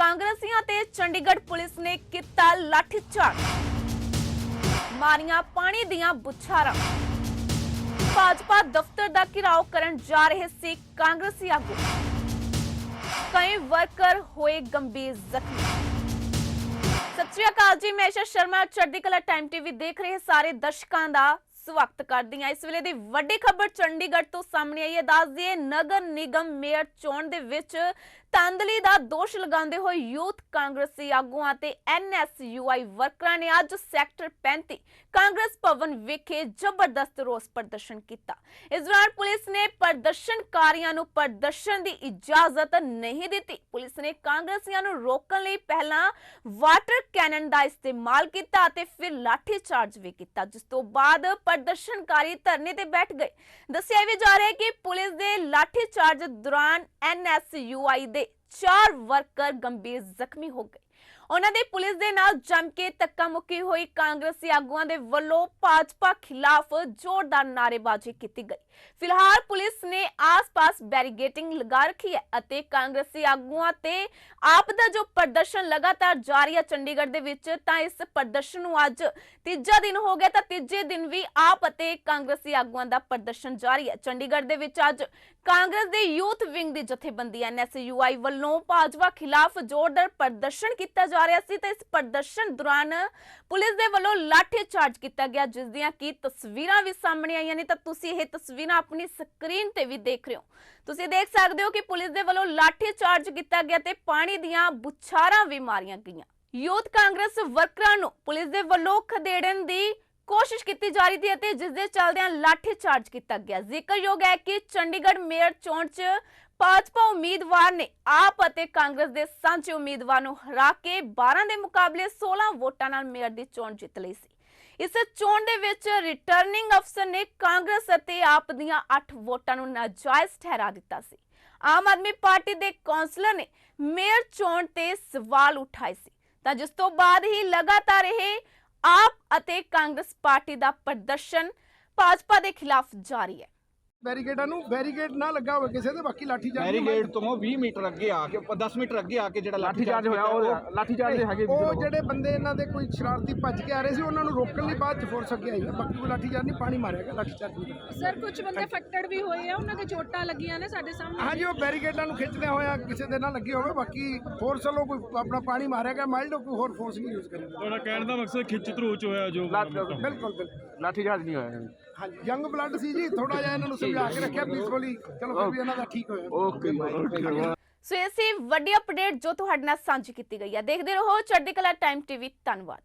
ਕਾਂਗਰਸੀਆਂ ਤੇ ਚੰਡੀਗੜ੍ਹ ਪੁਲਿਸ ਨੇ ਕੀਤਾ ਲਾਠੀਚਾਰਜ ਮਾਰੀਆਂ ਪਾਣੀ ਦੀਆਂ ਬੁਛਾਰਾਂ। ਭਾਜਪਾ ਦਫ਼ਤਰ ਦਾ ਘਿਰਾਓ ਕਰਨ ਜਾ ਰਹੇ ਸੀ ਕਾਂਗਰਸੀ ਆਗੂ। ਕਈ ਵਰਕਰ ਹੋਏ ਗੰਭੀਰ ਜ਼ਖਮੀ। ਸਤਿ ਸ਼੍ਰੀ ਅਕਾਲ ਜੀ, ਮੈਂ ਆਸ਼ਾ ਸ਼ਰਮਾ, ਚੜ੍ਹਦੀ ਕਲਾ ਟਾਈਮ ਟੀਵੀ ਦੇਖ ਰਹੇ ਸਾਰੇ ਦਰਸ਼ਕਾਂ ਦਾ ਸਵਾਗਤ ਕਰਦੀ ਹਾਂ। ਇਸ ਵੇਲੇ ਦੀ ਵੱਡੀ ਖਬਰ ਚੰਡੀਗੜ੍ਹ ਤੋਂ ਸਾਹਮਣੇ ਆਈ ਹੈ। ਦੱਸ ਦਈਏ, ਨਗਰ ਨਿਗਮ ਮੇਅਰ ਚੋਣ ਦੇ ਵਿੱਚ ਤਾਂਦਲੀ ਦਾ ਦੋਸ਼ ਲਗਾਉਂਦੇ ਹੋਏ ਯੂਥ ਕਾਂਗਰਸੀ ਆਗੂਆਂ ਤੇ ਐਨਐਸਯੂਆਈ ਵਰਕਰਾਂ ਨੇ ਅੱਜ ਸੈਕਟਰ 35 ਕਾਂਗਰਸ ਭਵਨ ਵਿਖੇ ਜ਼ਬਰਦਸਤ ਰੋਸ ਪ੍ਰਦਰਸ਼ਨ ਕੀਤਾ। ਇਸ ਦੌਰਾਨ ਪੁਲਿਸ ਨੇ ਪ੍ਰਦਰਸ਼ਨਕਾਰੀਆਂ ਨੂੰ ਪ੍ਰਦਰਸ਼ਨ ਦੀ ਇਜਾਜ਼ਤ ਨਹੀਂ ਦਿੱਤੀ। ਪੁਲਿਸ ਨੇ ਕਾਂਗਰਸੀਆਂ ਨੂੰ ਰੋਕਣ ਲਈ ਪਹਿਲਾਂ ਵਾਟਰ ਕੈਨਨ ਦਾ ਇਸਤੇਮਾਲ ਕੀਤਾ ਅਤੇ ਫਿਰ ਲਾਠੀ ਚਾਰਜ ਵੀ ਕੀਤਾ, ਜਿਸ ਤੋਂ ਬਾਅਦ ਪ੍ਰਦਰਸ਼ਨਕਾਰੀ ਧਰਨੇ ਤੇ ਬੈਠ ਗਏ। ਦੱਸਿਆ ਵੀ ਜਾ ਰਿਹਾ ਹੈ ਕਿ ਪੁਲਿਸ ਦੇ ਲਾਠੀ ਚਾਰਜ ਦੌਰਾਨ ਐਨਐਸਯੂਆਈ ਦੇ ਚਾਰ ਵਰਕਰ ਗੰਭੀਰ ਜ਼ਖਮੀ ਹੋ ਗਏ। ਉਹਨਾਂ ਦੇ ਪੁਲਿਸ ਦੇ ਨਾਲ ਜੰਮ ਕੇ ਧੱਕਾ ਮੁੱਕੀ ਹੋਈ ਕਾਂਗਰਸੀ ਆਗੂਆਂ ਦੇ ਵੱਲੋਂ ਭਾਜਪਾ ਖਿਲਾਫ ਜ਼ੋਰਦਾਰ ਨਾਅਰੇਬਾਜ਼ੀ ਕੀਤੀ ਗਈ। ਫਿਲਹਾਲ ਪੁਲਿਸ ਨੇ ਆਸ-ਪਾਸ ਬੈਰੀਗੇਟਿੰਗ ਲਗਾ ਰੱਖੀ ਹੈ ਅਤੇ ਕਾਂਗਰਸੀ ਆਗੂਆਂ ਤੇ ਆਪ ਦਾ ਜੋ ਪ੍ਰਦਰਸ਼ਨ ਲਗਾਤਾਰ ਜਾਰੀ ਹੈ ਚੰਡੀਗੜ੍ਹ ਦੇ ਵਿੱਚ, ਤਾਂ ਇਸ ਪ੍ਰਦਰਸ਼ਨ ਨੂੰ ਅੱਜ ਤੀਜਾ ਦਿਨ ਹੋ ਗਿਆ, ਤਾਂ ਤੀਜੇ ਦਿਨ ਵੀ ਆਪ ਅਤੇ ਕਾਂਗਰਸੀ ਆਗੂਆਂ ਦਾ ਪ੍ਰਦਰਸ਼ਨ ਜਾਰੀ ਹੈ। ਚੰਡੀਗੜ੍ਹ ਦੇ ਵਿੱਚ ਅੱਜ ਕਾਂਗਰਸ ਦੇ ਯੂਥ ਵਿੰਗ ਦੀ ਜਥੇਬੰਦੀ ਐਨਐਸਯੂਆਈ ਵੱਲੋਂ ਭਾਜਪਾ ਖਿਲਾਫ ਜ਼ੋਰਦਾਰ ਪ੍ਰਦਰਸ਼ਨ ਕੀਤਾ ਜਾ ਰਿਹਾ ਸੀ ਤੇ ਇਸ ਪ੍ਰਦਰਸ਼ਨ ਦੌਰਾਨ ਪੁਲਿਸ ਦੇ ਵੱਲੋਂ ਲਾਠੀ ਚਾਰਜ ਕੀਤਾ ਗਿਆ, ਜਿਸ ਦੀਆਂ ਕੀ ਤਸਵੀਰਾਂ ਵੀ ਸਾਹਮਣੇ ਆਈਆਂ ਨੇ। ਤਾਂ ਤੁਸੀਂ ਇਹ ਤਸਵੀਰਾਂ ਆਪਣੀ ਸਕਰੀਨ ਤੇ ਵੀ ਦੇਖ ਰਹੇ ਹੋ। ਤੁਸੀਂ ਦੇਖ ਸਕਦੇ ਹੋ ਕਿ ਪੁਲਿਸ ਦੇ ਵੱਲੋਂ ਲਾਠੀ ਚਾਰਜ ਕੀਤਾ ਗਿਆ ਤੇ ਪਾਣੀ ਦੀਆਂ ਬੁਛਾਰਾਂ ਵੀ ਮਾਰੀਆਂ ਗਈਆਂ। ਯੂਥ ਕਾਂਗਰਸ ਵਰਕਰਾਂ ਨੂੰ ਪੁਲਿਸ ਦੇ ਵੱਲੋਂ ਖਦੇੜਨ ਦੀ ਕੋਸ਼ਿਸ਼ ਕੀਤੀ ਜਾ ਰਹੀ ਸੀ ਅਤੇ ਜਿਸ ਦੇ ਚੱਲਦਿਆਂ ਲਾਠੀ ਚਾਰਜ ਕੀਤਾ ਗਿਆ। ਜ਼ਿਕਰਯੋਗ ਹੈ ਕਿ ਚੰਡੀਗੜ੍ਹ ਮੇਅਰ ਚੋਣ 'ਚ ਭਾਜਪਾ ਉਮੀਦਵਾਰ ਨੇ ਆਪ ਅਤੇ ਕਾਂਗਰਸ ਦੇ ਸਾਂਝੇ ਉਮੀਦਵਾਰ ਨੂੰ ਹਰਾ ਕੇ 12 ਦੇ ਮੁਕਾਬਲੇ 16 ਵੋਟਾਂ ਨਾਲ ਮੇਅਰ ਦੀ ਚੋਣ ਜਿੱਤ ਲਈ ਸੀ। ਇਸ ਚੋਣ ਦੇ ਵਿੱਚ ਰਿਟਰਨਿੰਗ ਅਫਸਰ ਨੇ ਕਾਂਗਰਸ ਅਤੇ ਆਪ ਦੀਆਂ 8 ਵੋਟਾਂ ਨੂੰ ਨਾਜਾਇਜ਼ ਠਹਿਰਾ ਦਿੱਤਾ ਸੀ। ਆਮ ਆਦਮੀ ਪਾਰਟੀ ਦੇ ਕੌਂਸਲਰ ਨੇ ਮੇਅਰ ਚੋਣ ਤੇ ਸਵਾਲ ਉਠਾਏ ਸੀ। ਤਾਂ ਜਿਸ ਤੋਂ ਬਾਅਦ ਹੀ ਲਗਾਤਾਰ ਇਹ ਆਪ ਅਤੇ ਕਾਂਗਰਸ ਪਾਰਟੀ ਦਾ ਪ੍ਰਦਰਸ਼ਨ ਭਾਜਪਾ ਦੇ ਖਿਲਾਫ ਜਾਰੀ ਹੈ। ਬੈਰੀਕੇਡਾਂ ਨੂੰ ਬੈਰੀਕੇਡ ਨਾ ਲੱਗਾ ਹੋਵੇ ਕਿਸੇ ਦੇ ਬਾਕੀ ਲਾਠੀ ਚਾਰਜ ਬੈਰੀਗੇਡ ਤੋਂ 20 ਮੀਟਰ ਅੱਗੇ ਆ ਕੇ 10 ਮੀਟਰ ਅੱਗੇ ਆ ਕੇ ਜਿਹੜਾ ਲਾਠੀ ਚਾਰਜ ਹੋਇਆ ਉਹ ਲਾਠੀ ਚਾਰਜ ਹੈਗੇ ਵੀ ਉਹ ਜਿਹੜੇ ਬੰਦੇ ਇਹਨਾਂ ਦੇ ਕੋਈ ਸ਼ਰਾਰਤੀ ਭੱਜ ਕੇ ਆ ਰਹੇ ਸੀ ਉਹਨਾਂ ਨੂੰ ਰੋਕਣ ਲਈ ਬਾਅਦ ਚ ਫੋਰਸ ਅੱਗੇ ਆਈ ਹੈ ਬਾਕੀ ਕੋਈ ਲਾਠੀ ਚਾਰਜ ਨਹੀਂ ਪਾਣੀ ਮਾਰਿਆ ਗਿਆ ਲਾਠੀ ਚਾਰਜ। ਸਰ ਕੁਝ ਬੰਦੇ ਫੈਕਟਡ ਵੀ ਹੋਏ ਆ ਉਹਨਾਂ ਦੇ ਚੋਟਾਂ ਲੱਗੀਆਂ ਨੇ ਸਾਡੇ ਸਾਹਮਣੇ। ਹਾਂਜੀ ਉਹ ਬੈਰੀਕੇਡਾਂ ਨੂੰ ਖਿੱਚਦੇ ਹੋਇਆ ਕਿਸੇ ਦੇ ਨਾਲ ਲੱਗੇ ਹੋਵੇ ਬਾਕੀ ਫੋਰਸ ਵੱਲੋਂ ਕੋਈ ਆਪਣਾ ਪਾਣੀ ਮਾਰਿਆ ਗਿਆ ਮਾਈਲਡ ਕੋਈ ਹੋਰ ਫੋਰਸ ਨਹੀਂ ਯੂਜ਼ ਕਰੀ ਤੁਹਾਡਾ ਕਹਿਣ ਦਾ ਮਕਸਦ ਖਿੱਚ ਧਰੂ ਚ ਹੋਇਆ ਜੋ ਬਿਲਕੁਲ ਬਿਲਕੁਲ। ਲਾਠੀ ਚਾਰਜ ਨਹੀਂ ਹੋਇਆ। ਯੰਗ ਬਲੱਡ ਸੀ ਜੀ ਥੋੜਾ ਜਿਹਾ ਇਹਨਾਂ ਨੂੰ ਸਮਝਾ ਕੇ ਰੱਖਿਆ ਪੀਸਫੁਲੀ ਚਲੋ ਫਿਰ ਵੀ ਇਹਨਾਂ ਦਾ ਠੀਕ ਹੋਇਆ। ਓਕੇ ਓਕੇ ਸੋ ਇਹ ਸੀ ਵੱਡੀ ਅਪਡੇਟ ਜੋ ਤੁਹਾਡੇ ਨਾਲ ਸਾਂਝੀ ਕੀਤੀ ਗਈ ਹੈ। ਦੇਖਦੇ ਰਹੋ ਚੜ੍ਹਦੀ ਕਲਾ ਟਾਈਮ ਟੀਵੀ ਧੰਨਵਾਦ।